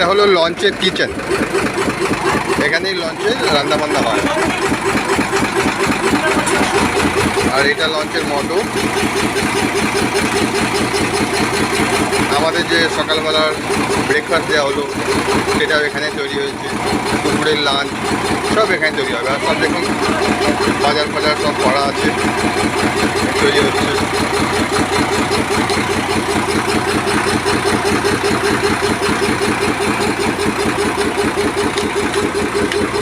এটা হলো লঞ্চের কিচেন। এখানেই লঞ্চে রান্না বান্না হয়। আর এটা লঞ্চের মোটর আমাদের যে সকালবেলার ব্রেকফাস্ট দেওয়া হলো, সেটাও এখানে তৈরি হয়েছে। দুপুরের লাঞ্চ সব এখানে তৈরি হবে। আর সব দেখুন, বাজার ফাজার সব করা আছে। তৈরি হচ্ছে।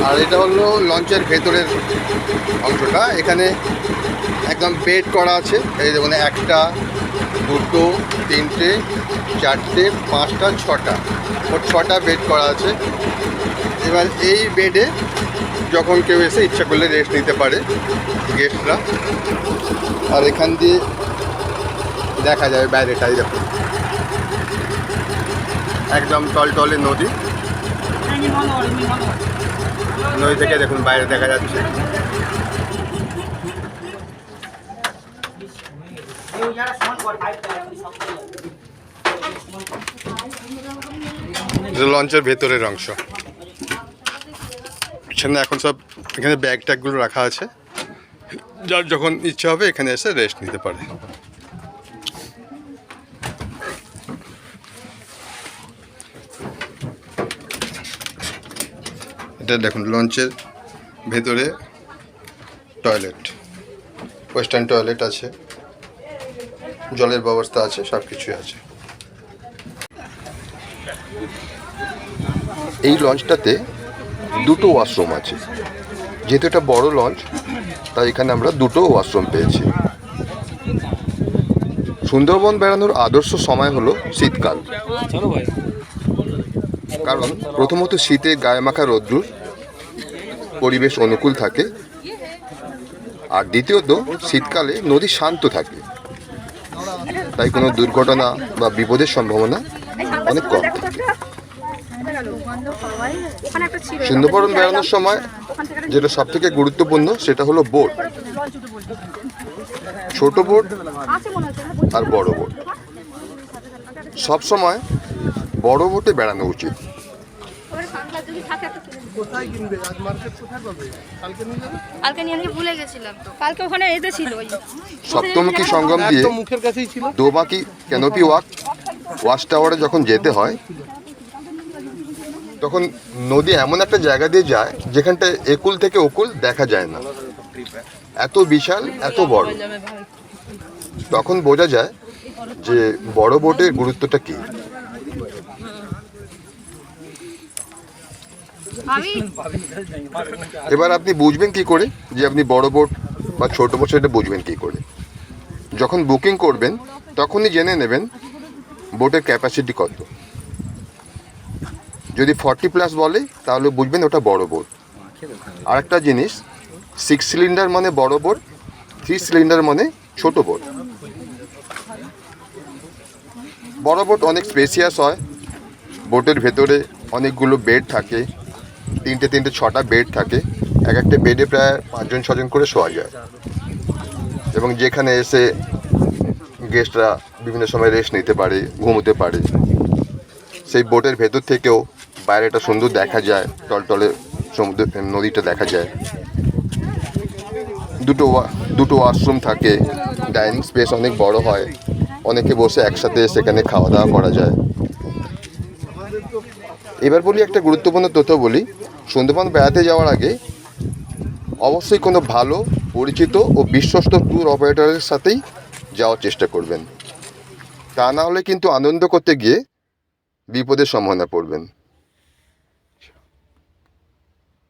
আর এটা হলো লঞ্চের ভেতরের অংশটা। এখানে একদম বেড করা আছে। এই দেখুন, একটা, দুটো, তিনটে, চারটে, পাঁচটা, ছটা। মোট ছটা বেড করা আছে। এবার এই বেডে যখন কেউ এসে ইচ্ছা করলে রেস্ট নিতে পারে গেস্টরা আর এখান দিয়ে দেখা যায় বাইরেটাই দেখুন। একদম টলটলে নদী। নদী থেকে দেখুন, বাইরে দেখা যাচ্ছে। লঞ্চের ভেতরের অংশ। পিছনে এখন সব, এখানে ব্যাগ ট্যাগগুলো রাখা আছে। যার যখন ইচ্ছা হবে এখানে এসে রেস্ট নিতে পারে। এটা দেখুন, লঞ্চের ভেতরে টয়লেট ওয়েস্টার্ন টয়লেট আছে, জলের ব্যবস্থা আছে সব কিছুই আছে। এই লঞ্চটাতে দুটো ওয়াশরুম আছে। যেহেতু এটা বড় লঞ্চ, তাই এখানে আমরা দুটো ওয়াশরুম পেয়েছি। সুন্দরবন বেড়ানোর আদর্শ সময় হলো শীতকাল। কারণ প্রথমত শীতে গায়ে মাখা রোদ্রুর পরিবেশ অনুকূল থাকে। আর দ্বিতীয়ত, শীতকালে নদী শান্ত থাকে। তাই কোনো দুর্ঘটনা বা বিপদের সম্ভাবনা অনেক কম থাকে। সুন্দরবন বেড়ানোর সময় যেটা সব থেকে গুরুত্বপূর্ণ, সেটা হলো বোট। ছোট বোট আর বড় বোট। সব সময় বড় বোটে বেড়ানো উচিত। কালকে নিয়ে আমি ভুলে গেছিলাম। তো কালকে ওখানে এতে ছিল ওই। সপ্তমুখী সঙ্গম দিয়ে মুখের কাছেই ছিল। দোবাকি ক্যানোপি ওয়াক ওয়াচ টাওয়ারে যখন যেতে হয় তখন নদী এমন একটা জায়গা দিয়ে যায় যেখানটা একুল থেকে ওকুল দেখা যায় না। এত বিশাল এত বড়। তখন বোঝা যায় যে বড় বোটের গুরুত্বটা কি। এবার আপনি বুঝবেন কি করে? যে আপনি বড় বোট বা ছোট বোট সেটা বুঝবেন কি করে? যখন বুকিং করবেন, তখনই জেনে নেবেন বোটের ক্যাপাসিটি কত। যদি ফর্টি প্লাস বলে, তাহলে বুঝবেন ওটা বড় বোট আরেকটা জিনিস সিক্স সিলিন্ডার মানে বড় বোট থ্রি সিলিন্ডার মানে ছোট বোট বড় বোট অনেক স্পেসিয়াস হয়। বোটের ভেতরে অনেকগুলো বেড থাকে। তিনটে তিনটে, ছটা বেড থাকে। এক একটা বেডে প্রায় পাঁচজন, ছজন করে শোয়া যায়। এবং যেখানে এসে গেস্টরা বিভিন্ন সময় রেস্ট নিতে পারে, ঘুমোতে পারে, সেই বোটের ভেতর থেকেও বাইরেটা সুন্দর দেখা যায়, টলটলে সমুদ্র, নদীটা দেখা যায়। দুটো দুটো ওয়াশরুম থাকে ডাইনিং স্পেস অনেক বড় হয়, অনেকে বসে একসাথে সেখানে খাওয়া দাওয়া করা যায়। এবার বলি একটা গুরুত্বপূর্ণ তথ্য বলি। সুন্দরবন বেড়াতে যাওয়ার আগে অবশ্যই কোনো ভালো, পরিচিত ও বিশ্বস্ত ট্যুর অপারেটরের সাথেই যাওয়ার চেষ্টা করবেন। তা না হলে কিন্তু আনন্দ করতে গিয়ে বিপদের সম্ভাবনা পড়বেন।